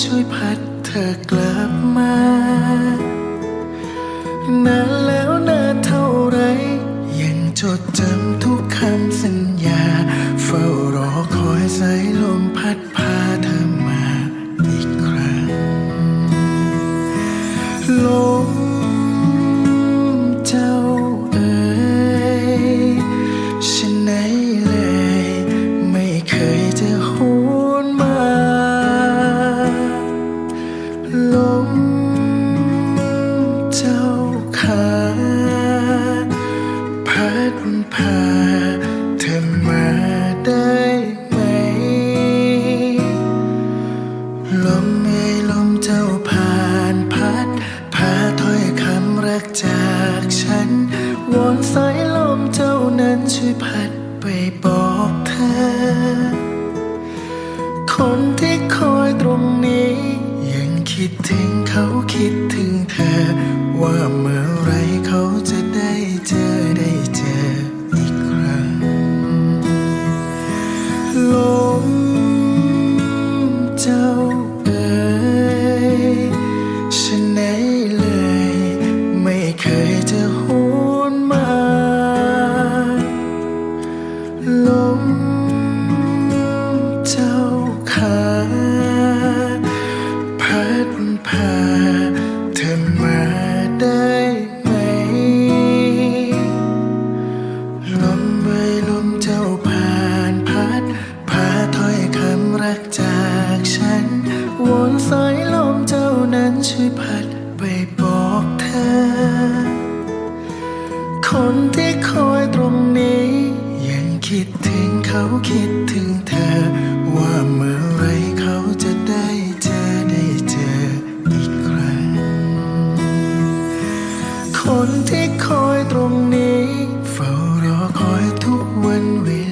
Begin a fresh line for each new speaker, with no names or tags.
ช่วยพัดเธอกลับมา นานแล้วนานเท่าไร ยังจดจำทุกคำสัญญา เฝ้ารอคอยสายลมพัดพาเธอมา เธอมาได้ไหม ลมเอ่ยลมเจ้าผ่านพัด พาถ้อยคำรักจากฉัน วอนสายลมเจ้านั้นช่วยพัดไปบอกเธอ คนที่คอยตรงนี้ ยังคิดถึงเขาคิดถึงเธอว่าเมื่อ ลมเจ้าเอ๋ยฉันไหนเลย ไม่เคยจะโหนมาลมเจ้าขาพัดพา นั้นช่พัดไปบอกเธอ คนที่คอยตรงนี้ ยังคิดถึงเขาคิดถึงเธอ ว่าเมื่อไรเขาจะได้เจอได้เจออีกครั้ง คนที่คอยตรงนี้ เฝ้ารอคอยทุกวันเวลา